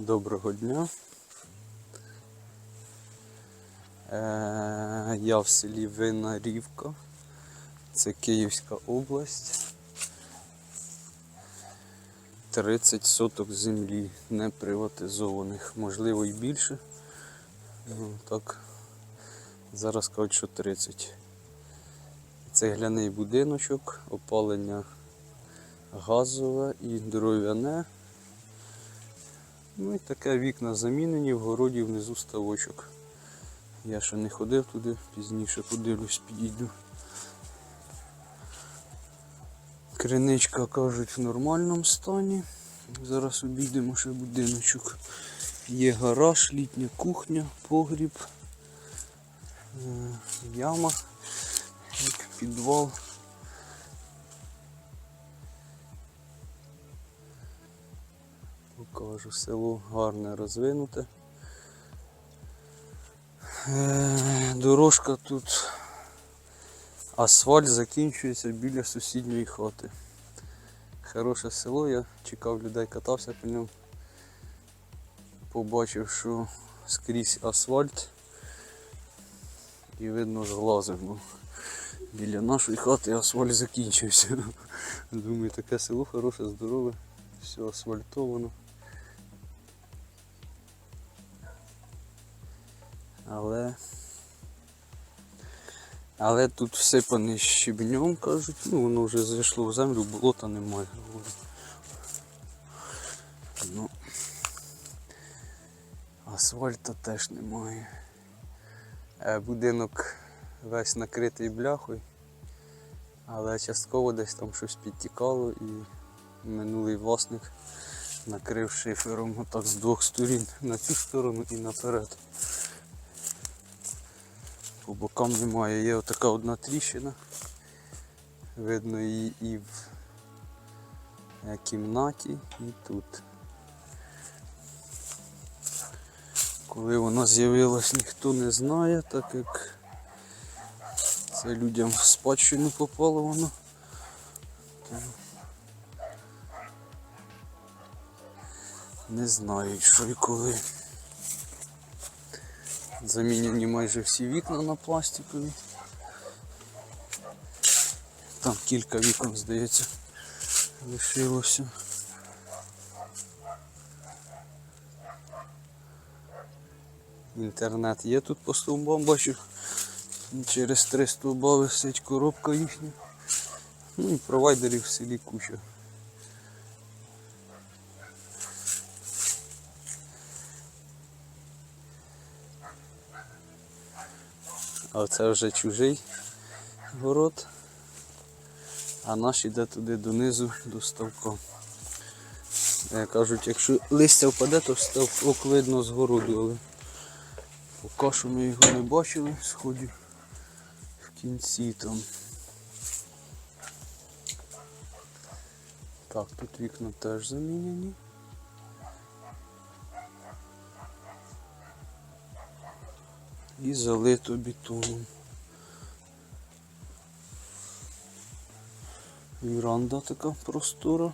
Доброго дня. Е, я в селі Винарівка. Це Київська область. 30 соток землі не приватизованих, можливо і більше. Ну, так, зараз кажуть, що 30. Цегляний будиночок, опалення газове і дров'яне. Ну і таке вікна замінені, в городі внизу ставочок. Я ще не ходив туди, пізніше подивлюсь, підійду. Криничка кажуть в нормальному стані. Зараз обійдемо ще будиночок. Є гараж, літня кухня, погріб, е, яма, підвал. Покажу, село гарне розвинуте. Е, Дорожка тут асфальт закінчується біля сусідньої хати. Хороше село, я чекав людей, катався по ньому. Побачив, що скрізь асфальт і видно зглазив. бо Біля нашої хати асфальт закінчився. Думаю, таке село хороше, здорове, все асфальтовано. Але. Але тут всипане щебнем, кажуть, ну воно вже зайшло в землю, болота немає. Ну, асфальта теж немає. Е, Будинок весь накритий бляхою, але частково десь там щось підтікало і минулий власник накрив шифером отак з двох сторін на цю сторону і наперед. По бокам немає. Є отака одна тріщина. Видно її і в е, кімнаті, і тут. Коли вона з'явилась, ніхто не знає, так як це людям в спадщину попало воно. Не знають, що і коли. Замінені майже всі вікна на пластикові. Там кілька вікон, здається, лишилося. Інтернет є тут по стовбам, бачу. Через три стовба висить коробка їхня. Ну і провайдерів в селі куча. А це вже чужий город. А наш іде туди донизу до ставка. Кажуть, якщо листя впаде, то ставок видно з городу, але поки що ми його не бачили, сходів в кінці там. Так, тут вікна теж замінені. І залито бетоном. Віранда така простора.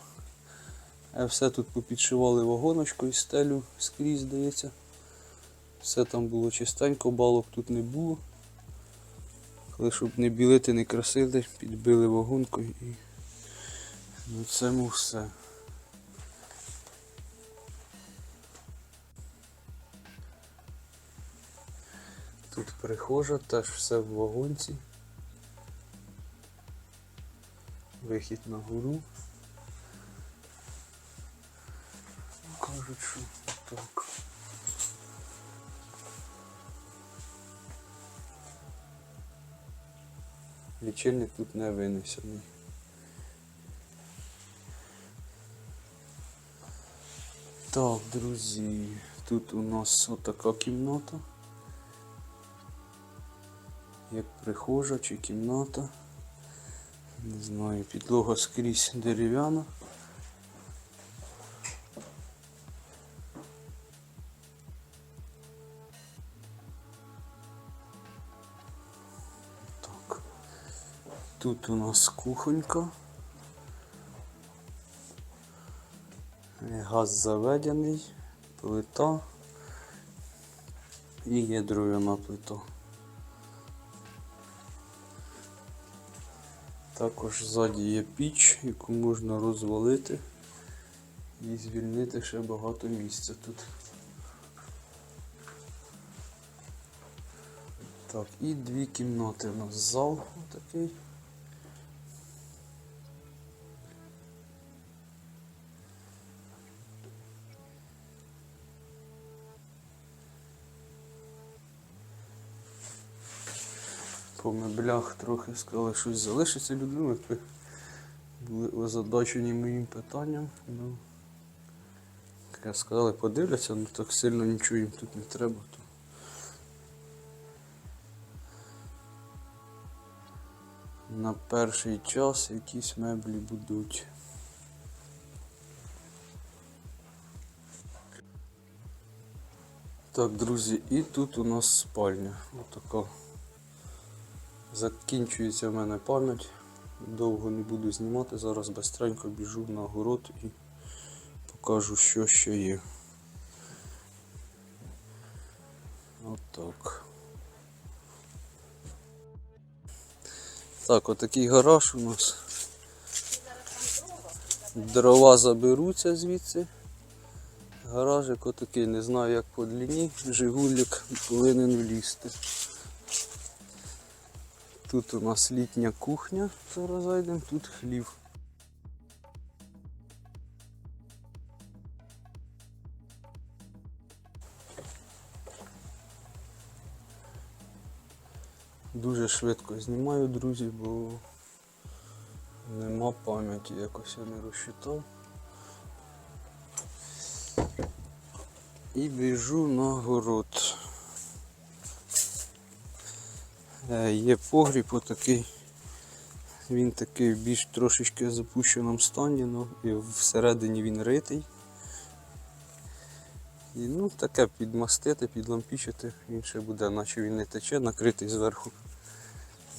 А все тут попідшивали вагоночкою, стелю скрізь здається. Все там було чистенько, балок тут не було. Але щоб не білити, не красили, підбили вагонкою і на цьому все. Прихожа, теж все в вагонці. Вихід на гору. Кажуть, що так. Лічильник тут не винесений. Так, друзі, тут у нас отака кімната. Як прихожа чи кімната. Не знаю, підлога скрізь дерев'яна. Так. Тут у нас кухонька. Газ заведений. плита і є дров'яна плита. Також ззаді є піч, яку можна розвалити і звільнити ще багато місця тут. Так, і дві кімнати. У нас зал такий. По меблях трохи сказали, щось залишиться людину. Ви були озадачені моїм питанням. Ну, як я сказали, подивляться, ну так сильно нічого їм тут не треба. То. На перший час якісь меблі будуть. Так, друзі, і тут у нас спальня. Отака. Закінчується в мене пам'ять. Довго не буду знімати, зараз бистренько біжу на город і покажу, що ще є. Отак. Так, отакий гараж у нас. Дрова заберуться звідси. Гаражик отакий, не знаю як по длині, Жигулік повинен влізти. Тут у нас літня кухня, зараз зайдемо, тут хлів. Дуже швидко знімаю, друзі, бо нема пам'яті, якось я не розчитав. І біжу на город. Є погріб отакий. Він такий в більш трошечки запущеному стані, ну, і всередині він ритий. І ну таке підмастити, підлампічити, він ще буде, наче він не тече, накритий зверху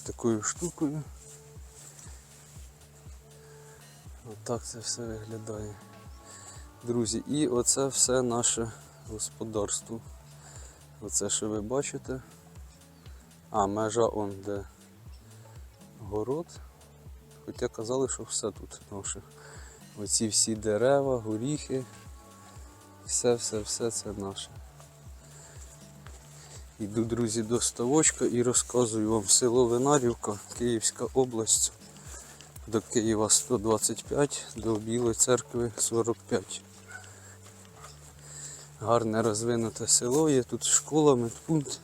такою штукою. Отак це все виглядає. Друзі, і оце все наше господарство. Оце що ви бачите. А, межа он де город. Хоча казали, що все тут наше. Оці всі дерева, горіхи. Все-все-все це наше. Іду, друзі, до ставочка і розказую вам село Винарівка, Київська область. До Києва 125, до Білої церкви 45. Гарне розвинуте село, є тут школа, медпункт,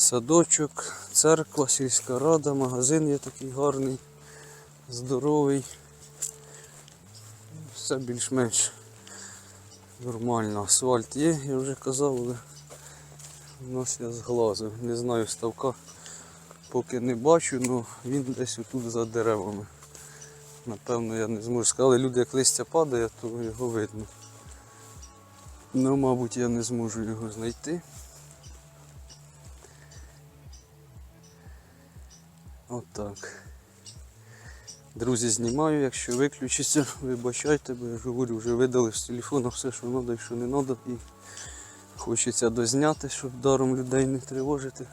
садочок, церква, сільська рада, магазин є такий гарний, здоровий. Все більш-менш нормально. Асфальт є, я вже казав, але у нас я зглазив. Не знаю ставка, поки не бачу, але він десь отут за деревами. Напевно, я не зможу. Сказали, люди, як листя падає, то його видно. Ну, мабуть, я не зможу його знайти. Отак. Друзі, знімаю, якщо виключиться, вибачайте, бо я ж говорю, вже видали з телефону все, що треба і що не треба. І хочеться дозняти, щоб даром людей не тривожити.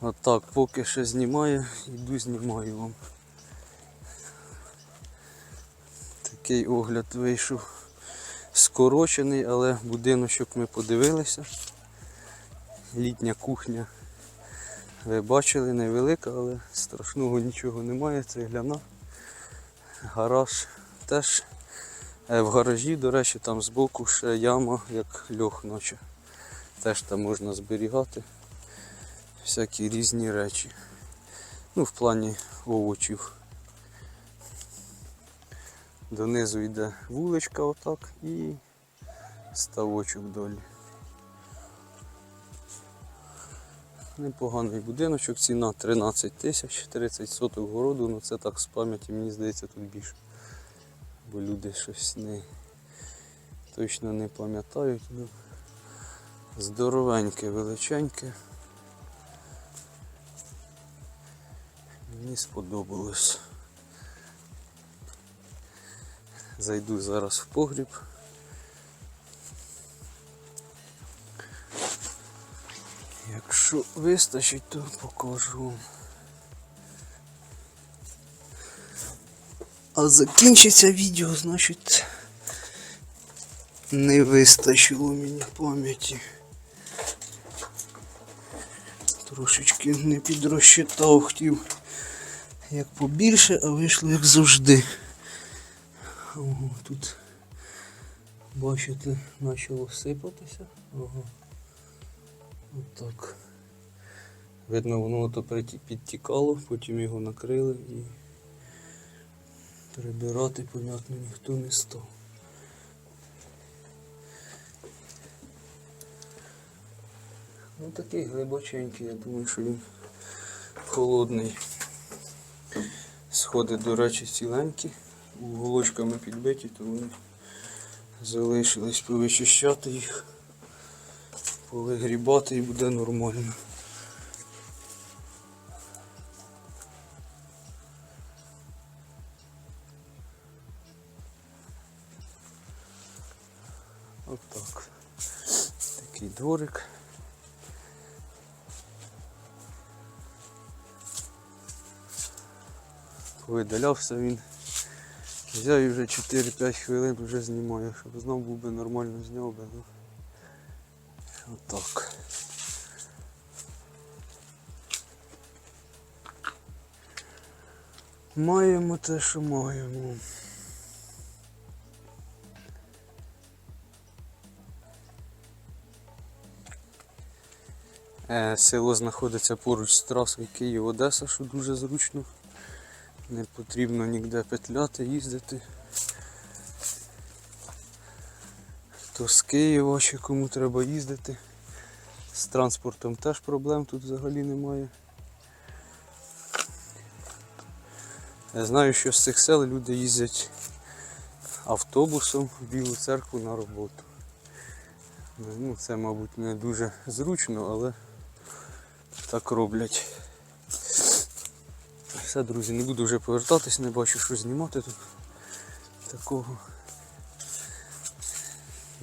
Отак, поки ще знімаю, йду знімаю вам. Такий огляд вийшов скорочений, але будиночок ми подивилися. Літня кухня. Ви бачили, невелика, але страшного нічого немає, це гляна. Гараж теж. Е, В гаражі, до речі, там збоку ще яма, як льох ночі. Теж там можна зберігати всякі різні речі. Ну, в плані овочів. Донизу йде вуличка отак і ставочок долі. Непоганий будиночок, ціна 13 тисяч, 30 соток городу, ну це так з пам'яті, мені здається, тут більше. Бо люди щось не точно не пам'ятають. Ну, здоровеньке, величеньке. Мені сподобалось. Зайду зараз в погріб. Якщо вистачить, то покажу. А закінчиться відео, значить не вистачило мені пам'яті. Трошечки не підрозчитав, хотів як побільше, а вийшло як завжди. Ого, тут бачите, почало сипатися. Ага. Отак. Видно, воно то підтікало, потім його накрили і прибирати, понятно, ніхто не став. Ну такий глибоченький, я думаю, що він холодний. Сходи, до речі, ціленькі, уголочками підбиті, то вони залишились повичищати їх, повигрібати і буде нормально. Отак. Такий дворик. Повидалявся він. Взяв і вже 4-5 хвилин вже знімаю, щоб знов був би нормально зняв би. Отак. Маємо те, що маємо. Е, Село знаходиться поруч з трасою Київ-Одеса, що дуже зручно. Не потрібно ніде петляти, їздити. То з Києва ще кому треба їздити. З транспортом теж проблем тут взагалі немає. Я знаю, що з цих сел люди їздять автобусом в Білу церкву на роботу. Ну, це, мабуть, не дуже зручно, але так роблять. Все, друзі, не буду вже повертатись, не бачу, що знімати тут такого.